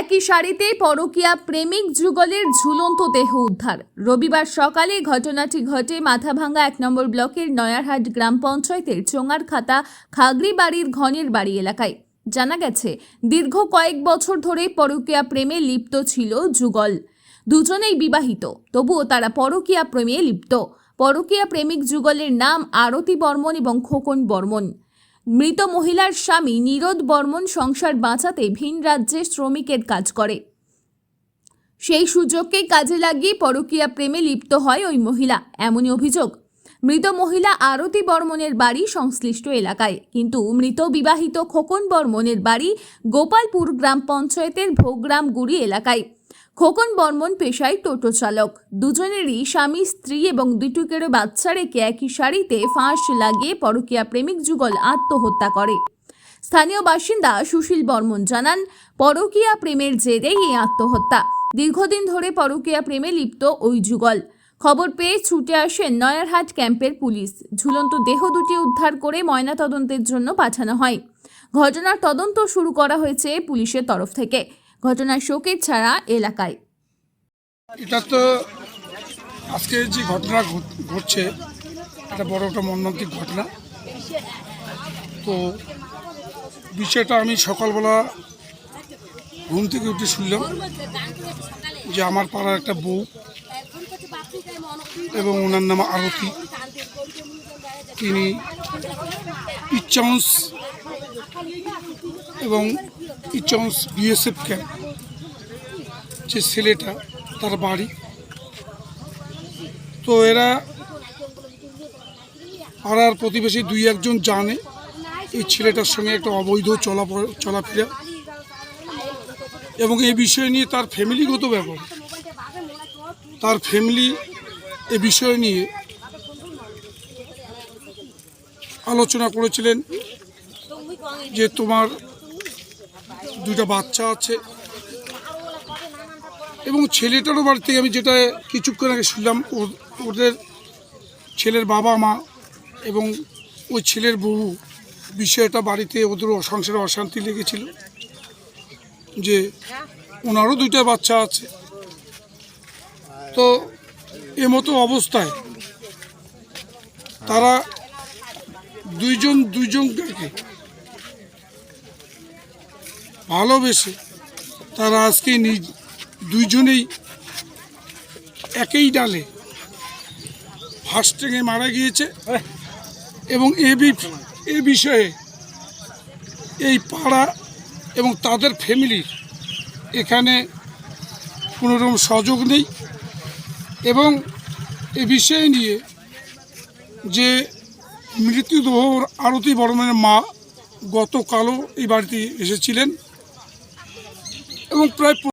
একই শাড়িতে পরকীয়া প্রেমিক যুগলের ঝুলন্ত দেহ উদ্ধার। রবিবার সকালে ঘটনাটি ঘটে মাথাভাঙ্গা এক নম্বর ব্লকের নয়ারহাট গ্রাম পঞ্চায়েতের চোঙারখাতা খাগড়ি বাড়ির ঘনের বাড়ি এলাকায়। জানা গেছে, দীর্ঘ কয়েক বছর ধরে পরকীয়া প্রেমে লিপ্ত ছিল যুগল। দুজনেই বিবাহিত, তবুও তারা পরকীয়া প্রেমে লিপ্ত। পরকীয়া প্রেমিক যুগলের নাম আরতি বর্মন এবং খোকন বর্মন। মৃত মহিলার স্বামী নীরদ বর্মন সংসার বাঁচাতে ভিন রাজ্যে শ্রমিকের কাজ করে। সেই সুযোগকে কাজে লাগিয়ে পরকীয়া প্রেমে লিপ্ত হয় ওই মহিলা, এমনই অভিযোগ। মৃত মহিলা আরতি বর্মনের বাড়ি সংশ্লিষ্ট এলাকায়, কিন্তু মৃত বিবাহিত খোকন বর্মনের বাড়ি গোপালপুর গ্রাম পঞ্চায়েতের ভোগরামগুড়ি এলাকায়। খোকন বর্মন পেশায় টোটো চালক। দুজনেরই স্বামী, স্ত্রী এবং দুটুকেরও বাচ্চা রেখে একই শাড়িতে ফাঁস লাগিয়ে পরকীয়া প্রেমিক যুগল আত্মহত্যা করে। স্থানীয় বাসিন্দা সুশীল বর্মন জানান, পরকীয়া প্রেমের জেরেই এই আত্মহত্যা। দীর্ঘদিন ধরে পরকীয়া প্রেমে লিপ্ত ওই যুগল। খবর পেয়ে ছুটে আসেন নয়ারহাট ক্যাম্পের পুলিশ। ঝুলন্ত দেহ দুটি উদ্ধার করে ময়নাতদন্তের জন্য পাঠানো হয়। ঘটনার তদন্ত শুরু করা হয়েছে পুলিশের তরফ থেকে। ঘটনার শোকের ছাড়া এলাকায়। এটা তো আজকে যে ঘটনা ঘট- ঘটছে, এটা বড় একটা মর্মান্তিক ঘটনা। তো বিষয়টা আমি সকালবেলা ঘুম থেকে উঠে শুনলাম যে আমার পাড়ার একটা বউ এবং ওনার নাম আরতি। তিনি ইচ্চাউন্স এবং ইচ্চাউন্স বিএসএফ ক্যাম্প যে ছেলেটা, তার বাড়ি। তো এরা পাড়ার প্রতিবেশী দুই একজন জানে এই ছেলেটার সঙ্গে একটা অবৈধ চলা চলাফেরা। এবং এই বিষয় নিয়ে তার ফ্যামিলিগত ব্যাপার। তার ফ্যামিলি এ বিষয় নিয়ে আলোচনা করেছিলেন যে তোমার দুইটা বাচ্চা আছে। এবং ছেলেটারও বাড়ি থেকে আমি যেটা কিছুক্ষণ আগে শুনলাম ওদের ছেলের বাবা মা এবং ওই ছেলের বউ বিষয়টা বাড়িতে ওদের সংসারে অশান্তি লেগেছিল যে ওনারও দুইটা বাচ্চা আছে। তো এমতো অবস্থায় তারা দুইজন, দুইজনকে ভালোবেসে তারা আজকে নিজ দুইজনেই একই ডালে ফার্স্টে মারা গিয়েছে এবং এ এ বিষয়ে এই পাড়া এবং তাদের ফ্যামিলির এখানে কোনোরকম সহযোগ নেই এবং এ বিষয় নিয়ে যে মৃত্যুদেহ আরতি বর্মনের মা গতকালও এই বাড়িতে এসেছিলেন। এবং প্রায়